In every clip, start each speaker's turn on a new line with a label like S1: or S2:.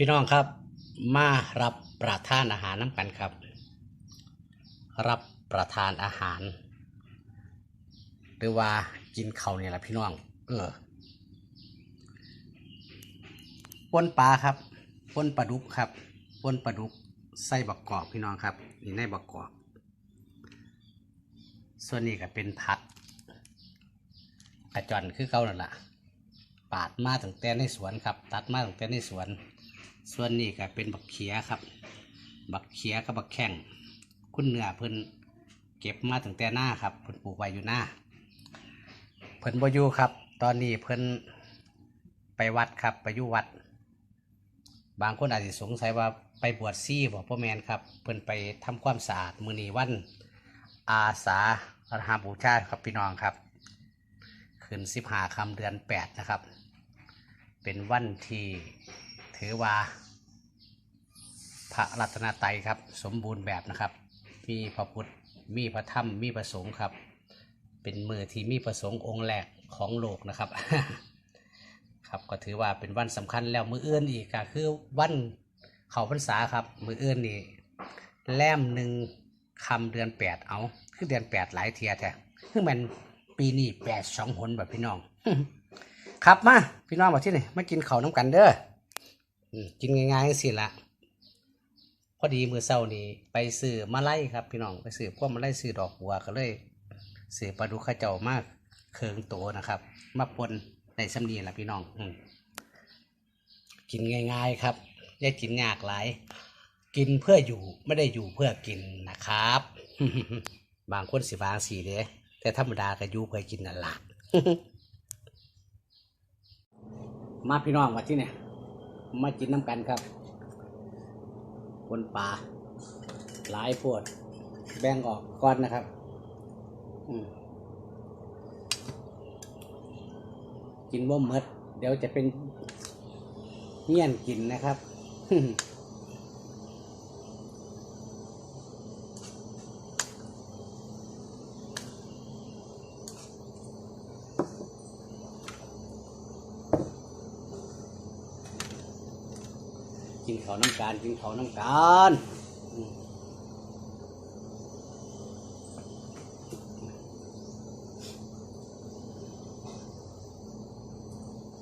S1: พี่น้องครับมารับประทานอาหารน้ำกันครับ รับประทานอาหาร หรือว่ากินเขาเนี่ยแหละพี่น้อง เออปนปลาครับปนปลาดุกครับปนปลาดุกใส่บักกอกพี่น้องครับนี่ในบักกอกส่วนนี้ก็เป็นผักกระจอนคือเก่านั่นแหละปาดมาตั้งแต่ในสวนครับ ตัดมาตั้งแต่ในสวน ส่วนนี้ก็เป็นบักเขียครับ บักเขียกับบักแข้งคุณเนื้อเพิ่นเก็บมาตั้งแต่หน้าครับเพิ่นปลูกไว้อยู่หน้า เพิ่นบอยู่ครับ ตอนนี้เพิ่นไปวัดครับไปอยู่วัด บางคนอาจจะสงสัยว่าไปบวชซี่บ่พ่อแมนครับ เพิ่นไปทำความสะอาดมือนีวันอาสาฬหบูชาครับพี่น้องครับคืนสิบหาคำเดือนแปดนะครับ เป็นวันที่ ถือว่า พระรัตนตรัยครับ สมบูรณ์แบบนะครับ มีพระพุทธมีพระธรรมมีพระสงฆ์ครับ เป็นมือที่มีพระสงฆ์องค์แรกของโลกนะครับ ครับก็ถือว่าเป็นวันสำคัญแล้วมือเอื่นอีกก็คือวันเขาพรรษาครับ มือเอื่นนี่แล้มหนึ่งคำเดือนแปดเอาคือเดือนแปดหลายเทียแท้คือมันปีนี้แปดสองหนแบบพี่น้อง ครับมา พี่น้องมาที่นี่มากินข้าวน้ำกันเด้อ กินง่ายๆสิละพอดีมือเศร้านี้ไปซื้อมาไล่ครับ พี่น้องไปซื้อพวกมาไล่ซื้อดอกบัวก็เลยซื้อปลาดุกข้าเจ้ามากเคืองโตนะครับ มาปนในสำนีละพี่น้องอืกินง่าย ๆครับอย่ากินยากหลาย กินเพื่ออยู่ไม่ได้อยู่เพื่อกินนะครับ บางคนสิบางสีเด้แต่ธรรมดาก็อยู่เพื่อกินนั่นละมาพี่น้องมาที่เนี่ย มากินน้ำกันครับบนป่าหลายพวด แบ่งออกก้อนนะครับกินว่าเมด เดี๋ยวจะเป็นเงี้ยนกินนะครับ กินเขาวน้ำการกินเขาวน้ำการ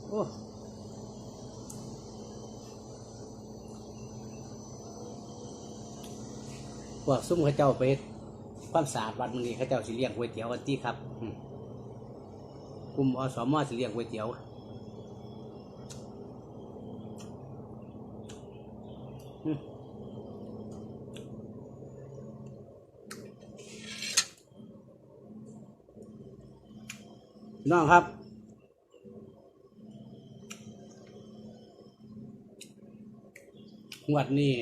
S1: โอ้พวกซุ้มข้าเจ้าไปความสะอาดวัดมันนี่ข้าเจ้าสิเลี้ยงก๋วยเตี๋ยวกันที่ครับกลุ่มอสมสิเลี้ยงก๋วยเตี๋ยว พี่น้องครับ งวดนี้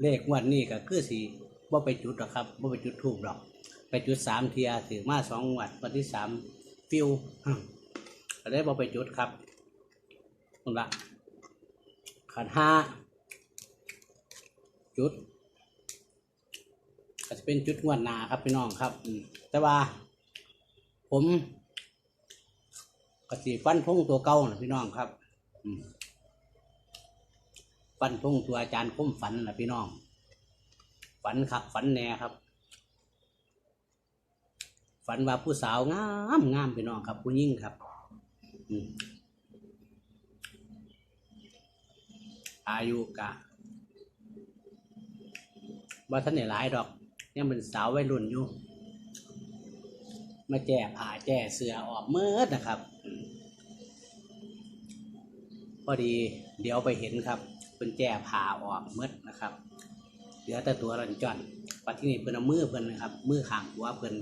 S1: เลขงวดนี้ก็คือสีว่าไปจุดหรอกครับว่าไปจุดทูบหรอก ไปจุดสามเทียถือมาสองงวดวันที่สามฟิวก็ได้บ่ไปจุดครับนั่นละขันห้าจุดก็จะเป็นจุดงวดหนาครับพี่น้องครับแต่ว่า ผมกสิฟันพงตัวเก่านะพี่น้องครับอืมฟันพงตัวอาจารย์คมฝันนะพี่น้อง ฝันครับฝันแน่ครับ ฝันว่าผู้สาวงามงามพี่น้องครับ ผู้ยิ่งครับอืมอายุกะว่าท่านไหนหลายดอก ยังเป็นสาววัยรุ่นอยู่ มาแจ้ผ้าแจ้เสือออกเมื่อนะครับ พอดีเดี๋ยวไปเห็นครับเป็นแจ้ผ้าออกเมื่อนะครับ เหลือแต่ตัวรันจอนปัจจุบันเพิ่นเอามือเพิ่นนะครับมือข้างหัวเพิ่น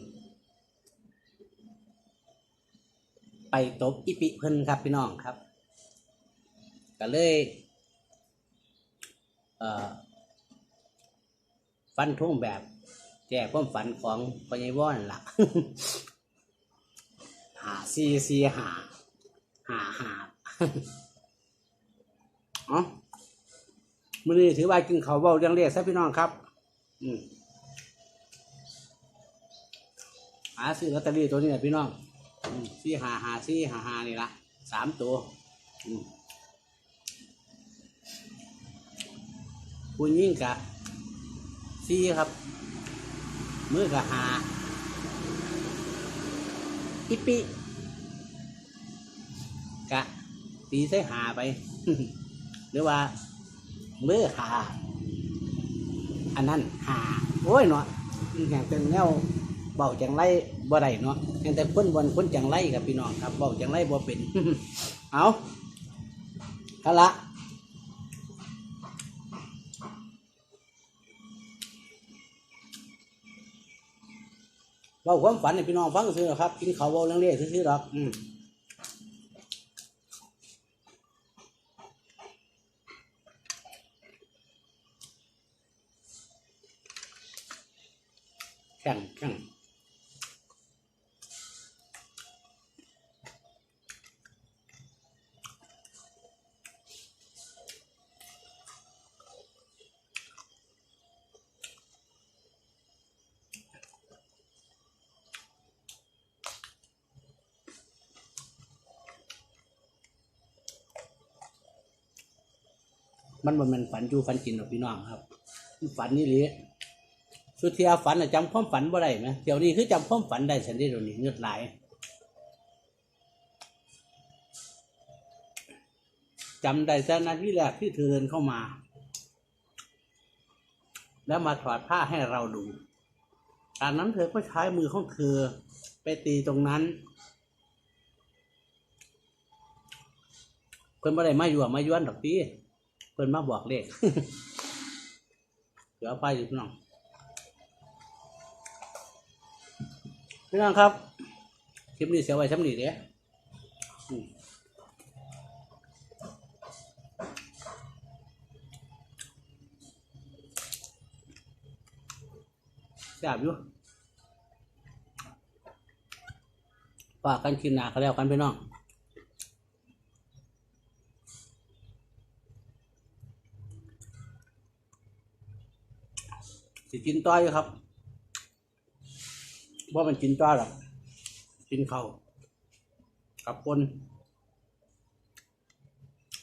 S1: ไปตบอีปิเพิ่นครับพี่น้องครับก็เลยเอ่อฟันทุ่งแบบแก้ความฝันของพญายวอนล่ะ หาซีซีหาหาหาอ๋อมื่อนี้ถือว่ากินเขาเบาเรื่องเรียกซะพี่น้องครับ อืมหาซื้อลอตเตอรี่ตัวนี้แหละพี่น้องซีหาหาซีหาหานี่ละสามตัวอืมผู้ยิ่งกะซีครับ มือกะหา อิปิกะ ตีใส่หาไป หรือว่าเมื่อหา อันนั้นหา โอ้ยเนาะแห่งเป็นแนวเบาจังไรบ่ได้เนาะแห่งแต่คนบนคนจังไรกับพี่น้องครับเบาจังไรบ่เป็น เอาเอาละ เราความฝันเนี่ยพี่น้องฟังซื้อหรอครับ กินเขาวเบาเรื่องเล่ซื้อๆหรอกอืมแข่งแข่ง มันบ่แมันฝันจูฝันกินหรอกพี่น้องครับ ฝันนี่เลยสุดเทียฝันน่ะจำความฝันบ่ได้ไหมเดี๋ยวนี้คือจำความฝันได้สันเดียวนี้เงือดไหลายจำได้แต่นาทีแรกที่เธอเดินเข้ามา แล้วมาถอดผ้าให้เราดูจากนั้นเธอก็ใช้มือของเธอไปตีตรงนั้น เพิ่นบ่ได้มาอยู่มาย้วนดอกตี เพิ่นมาบอกเลขเดี๋ยวไปอยู่พี่น้องพี่น้องครับ คลิปนี้เสียไว้ช้ำนี้เด้แซ่บอยู่ฝากกันคลิปหน้าก็แล้วกันพี่น้อง สิกินต้อยครับว่ามันกินต้อยหรอกกินเขากับปน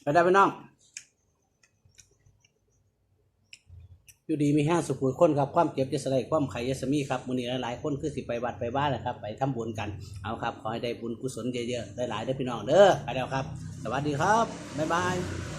S1: ไปได้ไปน้อง อยู่ดีมีห้าสุขุนคนครับ ความเจ็บจะสลายความไขยสมีครับมือนี้หลายๆคนคือสิไปวัดไปบ้านนะครับ ไปทำบุญกัน เอาครับ ขอให้ได้บุญกุศลเยอะๆได้หลายๆได้พี่น้องเด้อไปแล้วครับ สวัสดีครับ บ๊ายบาย